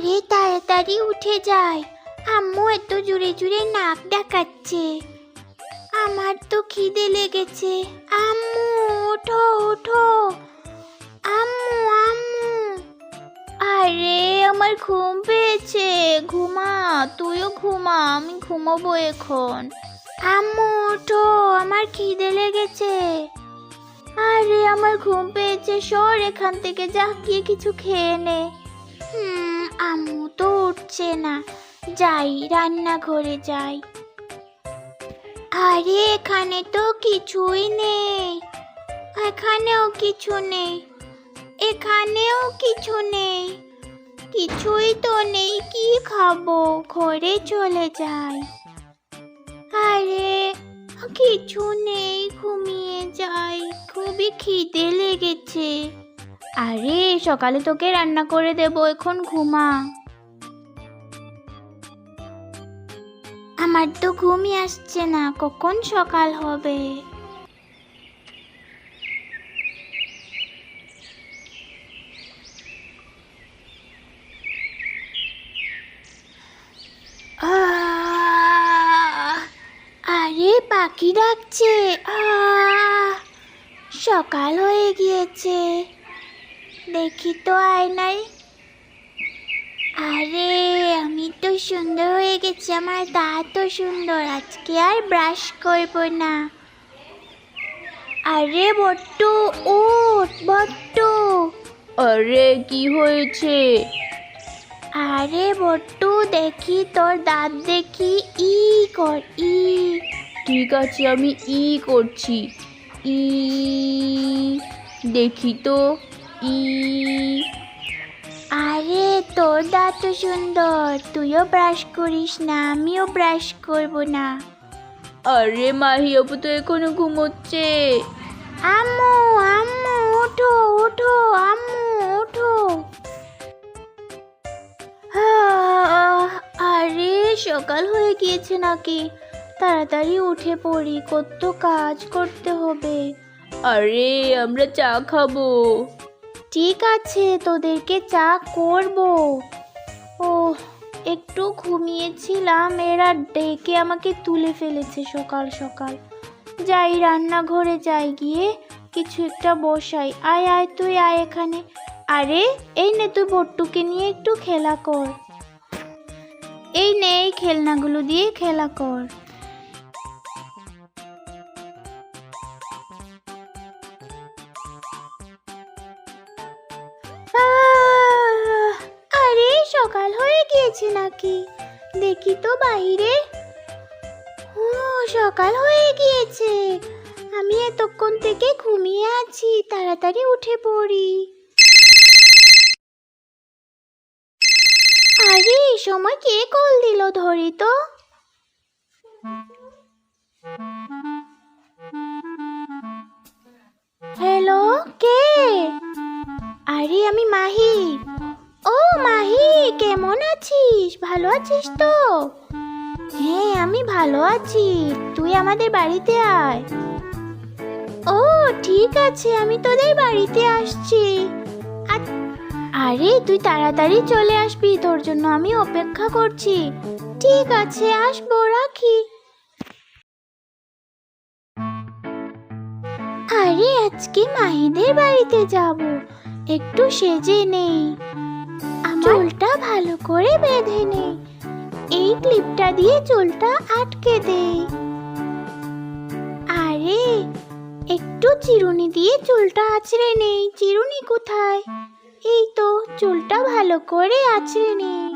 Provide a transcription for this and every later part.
আরে তাড়াতাড়ি উঠে যায়। আম্মু এত জুড়ে জুড়ে নাক ডাকাচ্ছে। আমার তো খিদে লেগেছে। আম্মু, ওঠো ওঠো। আম্মু আম্মু। আরে, আমার ঘুম পেয়েছে। ঘুমা, তুইও ঘুমা, আমি ঘুমাবো এখন। আম্মু, ওঠো, আমার খিদে লেগেছে। আরে, আমার ঘুম পেয়েছে। সর এখান থেকে, যা গিয়ে কিছু খেয়ে নে। আম্মু তো উঠছে না। যাই, রান্নাঘরে যাই। আরে, এখানে তো কিছুই নেই। এখানেও কিছু নেই। এখানেও কিছু নেই। কিছুই তো নেই, কি খাব? ঘরে চলে যাই। আরে, কিছু নেই, ঘুমিয়ে যাই। খুবই খিদে লেগেছে। আরে, সকালে তোকে রান্না করে দেব, এখন ঘুমা। আমার তো ঘুমই আসছে না, কখন সকাল হবে? আরে, পাখি ডাকছে! সকাল হয়ে গিয়েছে। দেখি তো আয়নায়। আরে আমি তো সুন্দর হয়ে গেছি আমার দাঁত তো সুন্দর আজকে আর ব্রাশ করব না। আরে বট্টু উঠ বট্টু। আরে কি হয়েছে? আরে বট্টু দেখি তোর দাঁত দেখি ই কর ই। ঠিক আছে আমি ই করছি। ই দেখি তো। ই। আরে তোর দাঁত তো সুন্দর। তুইও ব্রাশ করিস না আমিও ব্রাশ করব না। আরে মাহি আপু তো এখনও ঘুমোচ্ছে। আম্মু আম্মু ওঠো ওঠো আম্মু ওঠো। আরে সকাল হয়ে গিয়েছে নাকি? তাড়াতাড়ি উঠে পড়ি কত কাজ করতে হবে। আরে আমরা চা খাব। ঠিক আছে, তোদেরকে চা করব। ও একটু ঘুমিয়েছিলাম, এরা ডেকে আমাকে তুলে ফেলেছে সকাল সকাল। যাই রান্নাঘরে যাই গিয়ে কিছু একটা বসাই। আয় আয় তুই, আয় এখানে। আরে, এই নে তুই বট্টুকে নিয়ে একটু খেলা কর। এই নে এই খেলনাগুলো দিয়ে খেলা কর। গিয়েছে দেখি তো বাইরে। ও, সকাল হয়ে গিয়েছে। আমি এতক্ষণ থেকে ঘুমিয়ে আছি, তাড়াতাড়ি উঠে পড়ি। আরে সময় কে কল দিল ধরি তো? হ্যালো কে? আরে, আমি মাহি ভালো আছিস তো? হ্যাঁ আমি ভালো আছি। তুই আমাদের বাড়িতে আয়। ও, ঠিক আছে, আমি তোদের বাড়িতে আসছি। আরে, তুই তাড়াতাড়ি চলে আসবি, তোর জন্য আমি অপেক্ষা করছি। ঠিক আছে, আসব, রাখি। আরে, আজকে মাহিদের বাড়িতে যাব। একটু সেজে নেই আমার ভালো করে বেঁধে নেই এই ক্লিপটা দিয়ে চুলটা আটকে দেই আরে, একটু চিরুনি দিয়ে চুলটা আছড়ে নেই চিরুনি কোথায়? এই তো, চুলটা ভালো করে আছড়ে নেই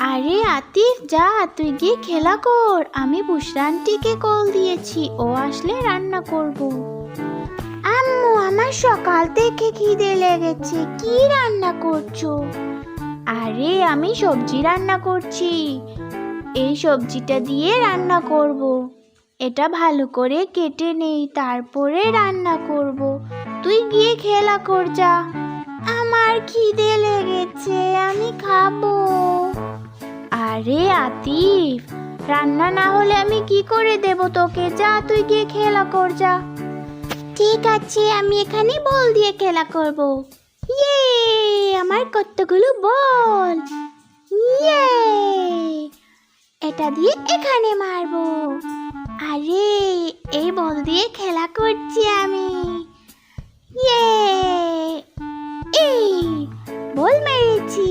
আরে আতিফ, যা, তুই গিয়ে খেলা কর। আমি বুসরানটিকে কল দিয়েছি। ও আসলে রান্না করব। আমার সকাল থেকে খিদে লেগেছে। কি রান্না করছ? আরে, আমি সবজি রান্না করছি। এই সবজিটা দিয়ে রান্না করব। এটা ভালো করে কেটে নেই, তারপরে রান্না করব। তুই গিয়ে খেলা কর যা। আমার খিদে লেগেছে, আমি খাব। আরে, আতিফ, রান্না না হলে আমি কি করে দেব তোকে? যা, তুই গিয়ে খেলা কর যা। ঠিক আছে, আমি এখানে বল দিয়ে খেলা করব। ইয়ে আমার কতগুলো বল। ইয়ে এটা দিয়ে এখানে মারবো। আরে, এই বল দিয়ে খেলা করছি আমি। ইয়ে এই, বল মেরেছি।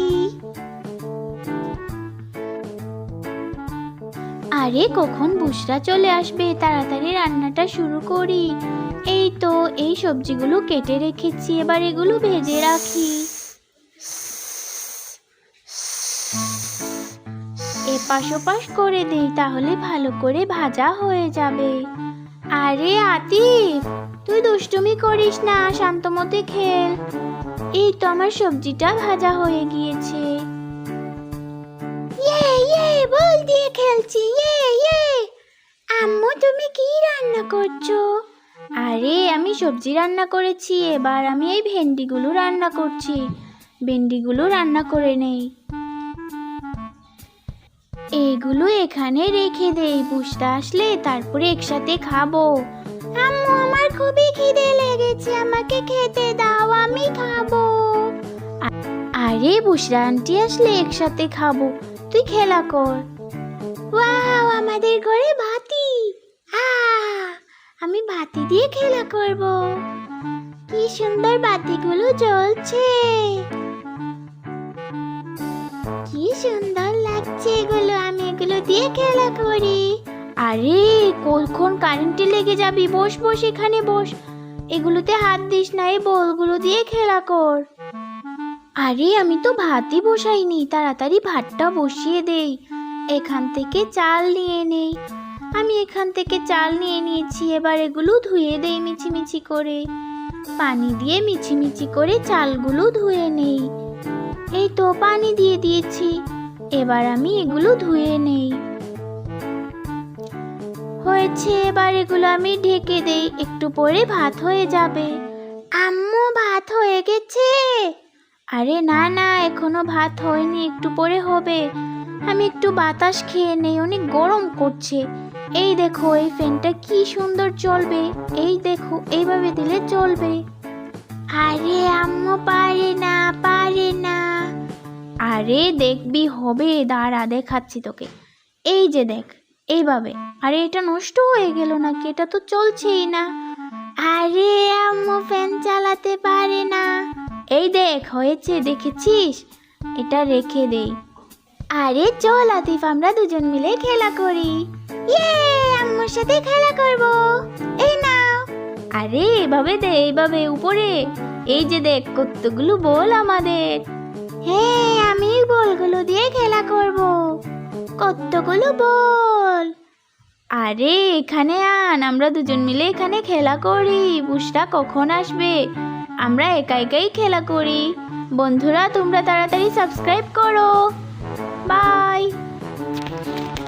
আরে, কখন বুসরা চলে আসবে? তাড়াতাড়ি রান্নাটা শুরু করি। তো এই সবজিগুলো কেটে রেখেছি, এবার এগুলো ভেজে রাখি। এপাশ ওপাশ করে দেই, তাহলে ভালো করে ভাজা হয়ে যাবে। আরে আতিফ, তুই দুষ্টুমি করিস না শান্তমতে খেল। এই তো আমার সবজিটা ভাজা হয়ে গিয়েছে। ইয়ে ইয়ে বল দিয়ে খেলছি ইয়ে ইয়ে। আম্মু, তুমি কি রান্না করছ? আরে, আমি সবজি রান্না করেছি, এবার আমি এই ভেন্ডিগুলো রান্না করছি। ভেন্ডিগুলো রান্না করে নেই। এগুলো এখানে রেখে দেই বুঝতে আসলে তারপরে একসাথে খাব। আম্মু, আমার খুবই খিদে লেগেছে, আমাকে খেতে দাও, আমি খাব। আরে বুসরা আন্টি আসলে একসাথে খাব, তুই খেলা কর। ওয়াও, আমাদের ঘরে আহ আমি বাতি দিয়ে খেলা করব। কি সুন্দর বাতিগুলো জ্বলছে। কি সুন্দর লাগছে এগুলো, আমি এগুলো দিয়ে খেলা করি। আরে কখন কারেন্টে লেগে যাবি? বস বস, এখানে বস। এগুলোতে হাত দিস না, এই বলগুলো দিয়ে খেলা কর। আরে, আমি তো ভাতই বসাইনি, তাড়াতাড়ি ভাতটা বসিয়ে দেই। এখান থেকে চাল নিয়ে নেই। আমি এখান থেকে চাল নিয়ে নিয়েছি, এবার এগুলো ধুয়ে দেই মিছিমিছি করে। পানি দিয়ে মিছিমিছি করে চালগুলো ধুয়ে নেই। এই তো পানি দিয়ে দিয়েছি, এবার আমি এগুলো ধুয়ে নেই। হয়েছে, এবার এগুলো আমি ঢেকে দেই, একটু পরে ভাত হয়ে যাবে। আম্মু, ভাত হয়ে গেছে? আরে না না, এখনও ভাত হয়নি, একটু পরে হবে। আমি একটু বাতাস খেয়ে নেই, অনেক গরম করছে। এই দেখো, এই ফ্যানটা কি সুন্দর চলবে। এই দেখো, এইভাবে দিলে চলবে। আরে আম্মু, পারে না পারে না। আরে দেখবি, হবে, দাঁড়া, দেখাচ্ছি তোকে। এই যে দেখ, এইভাবে। আরে এটা নষ্ট হয়ে গেল নাকি? এটা তো চলছেই না। আরে আম্মু, ফ্যান চালাতে পারে না। এই দেখ, হয়েছে, দেখেছিস? এটা রেখে দেই আরে চল, আতিফ, আমরা দুজন মিলে খেলা করি। আম্মুর সাথে খেলা করব। এই নাও। আরে, এভাবে দে এইভাবে উপরে। এই যে দেখ, কতগুলো বল আমাদের। হ্যাঁ আমি বলগুলো দিয়ে খেলা করব। কতগুলো বল। আরে, এখানে আন, আমরা দুজন মিলে এখানে খেলা করি। বুসরা কখন আসবে? আমরা একা একাই খেলা করি। বন্ধুরা, তোমরা তাড়াতাড়ি সাবস্ক্রাইব করো। বাই।